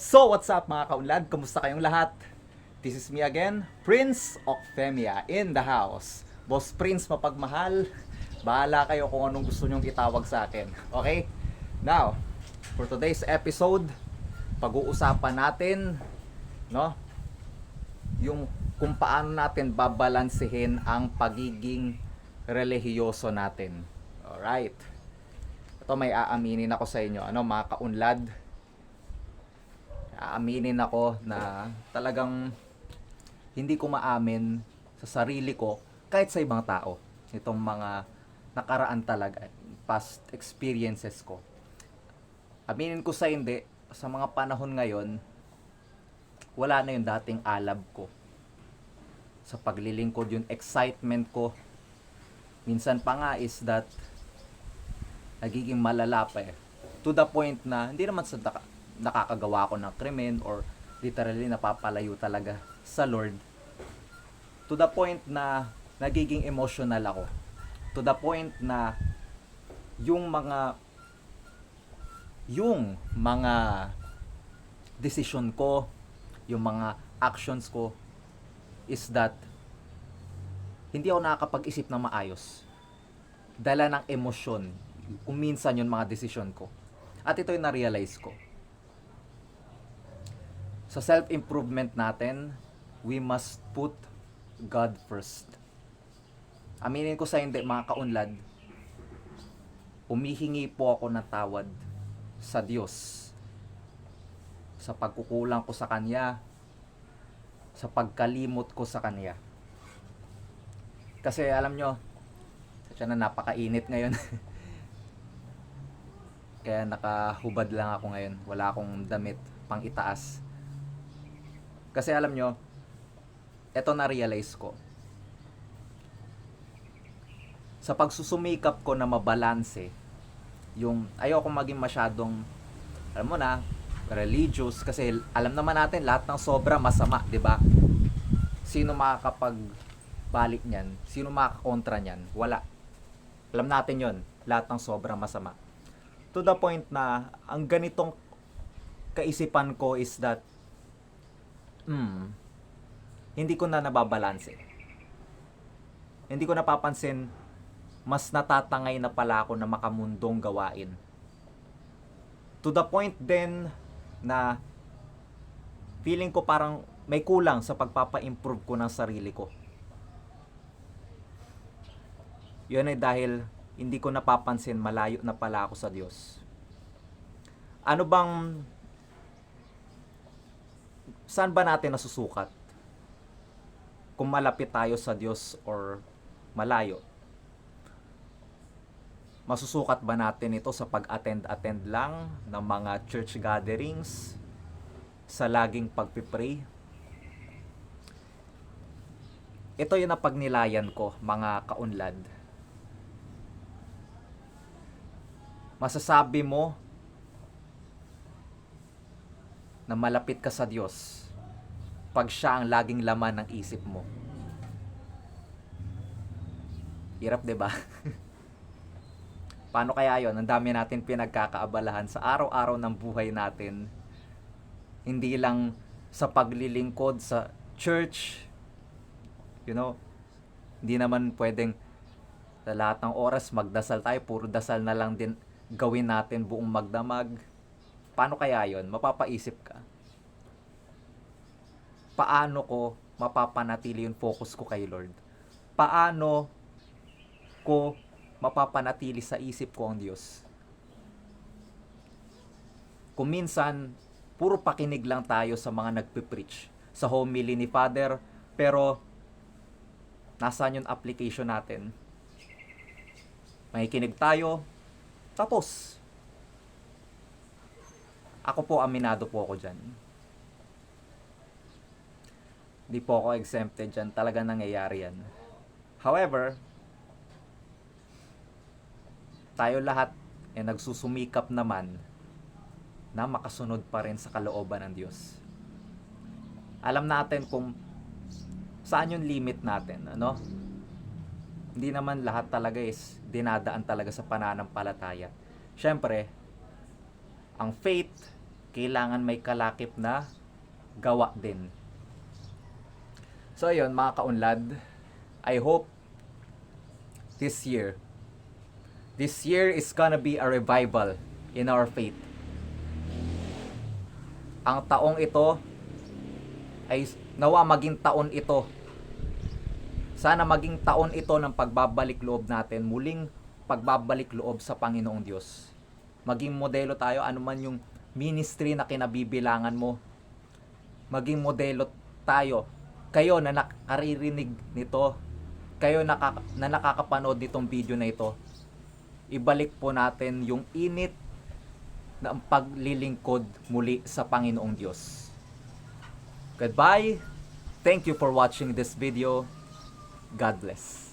So, what's up mga kaunlad? Kamusta kayong lahat? This is me again, Prince Ocfemia in the house. Boss Prince mapagmahal, bahala kayo kung anong gusto nyong itawag sa akin. Okay? Now, for today's episode, pag-uusapan natin, no? Yung kung paano natin babalansehin ang pagiging relihiyoso natin. Alright. Ito may aaminin ako sa inyo, ano mga kaunlad, aaminin ako na talagang hindi ko maamin sa sarili ko kahit sa ibang tao itong mga nakaraan talaga past experiences ko. Aminin ko sa hindi sa mga panahon ngayon wala na yung dating alab ko. Sa paglilingkod yung excitement ko minsan pa nga is that nagiging malala pa eh. To the point na hindi naman sa nakakagawa ako ng krimen or literally napapalayo talaga sa Lord to the point na nagiging emotional ako. To the point na yung mga yung mga decision ko yung mga actions ko is that hindi ako nakakapag-isip ng maayos. Dala ng emosyon kung minsan yung mga decision ko. At ito yung na-realize ko sa self-improvement natin, we must put God first. Aminin ko sa hindi, mga kaunlad, humihingi po ako ng tawad sa Diyos sa pagkukulang ko sa Kanya, sa pagkalimot ko sa Kanya. Kasi alam nyo, sadya na napakainit ngayon. Kaya nakahubad lang ako ngayon. Wala akong damit pang itaas. Kasi alam nyo, eto na-realize ko. Sa pagsusumikap ko na mabalanse, yung ayoko maging masyadong, alam mo na, religious, kasi alam naman natin, lahat ng sobra masama, di ba? Sino makakapag balik niyan? Sino makakakontra niyan? Wala. Alam natin yon lahat ng sobra masama. To the point na, ang ganitong kaisipan ko is that hmm, hindi ko na nababalanse. Hindi ko napapansin, mas natatangay na pala ako na makamundong gawain. To the point then na feeling ko parang may kulang sa pagpapa-improve ko ng sarili ko. Yun ay dahil hindi ko napapansin malayo na pala ako sa Diyos. Ano bang saan ba natin nasusukat? Kung malapit tayo sa Diyos or malayo? Masusukat ba natin ito sa pag-attend-attend lang ng mga church gatherings? Sa laging pagpipray? Ito yung napagnilayan ko, mga kaunlad. Masasabi mo na malapit ka sa Diyos pag siya ang laging laman ng isip mo. Hirap, 'di ba? Paano kaya 'yon? Ang dami natin pinagkakaabalahan sa araw-araw ng buhay natin. Hindi lang sa paglilingkod sa church. You know, hindi naman pwedeng sa lahat ng oras magdasal tayo, puro dasal na lang din gawin natin buong magdamag. Paano kaya yon? Mapapaisip ka. Paano ko mapapanatili yung focus ko kay Lord? Paano ko mapapanatili sa isip ko ang Diyos? Kung minsan, puro pakinig lang tayo sa mga nagpipreach sa homily ni Father, pero nasaan yung application natin? Makikinig tayo, tapos, ako po, aminado po ako dyan. Hindi po ako exempted dyan. Talaga nangyayari yan. However, tayo lahat ay nagsusumikap naman na makasunod pa rin sa kalooban ng Diyos. Alam natin kung saan yung limit natin, ano? Hindi naman lahat talaga is dinadaan talaga sa pananampalataya. Siyempre, ang faith kailangan may kalakip na gawa din. So ayun mga kaunlad, I hope this year, this year is gonna be a revival in our faith. Ang taong ito ay nawa maging taon ito. Sana maging taon ito ng pagbabalik loob natin, muling pagbabalik loob sa Panginoong Diyos. Maging modelo tayo, anuman yung ministry na kinabibilangan mo. Maging modelo tayo. Kayo na nakaririnig nito, kayo naka, na nakakapanood nitong video na ito, ibalik po natin yung init ng paglilingkod muli sa Panginoong Diyos. Goodbye. Thank you for watching this video. God bless.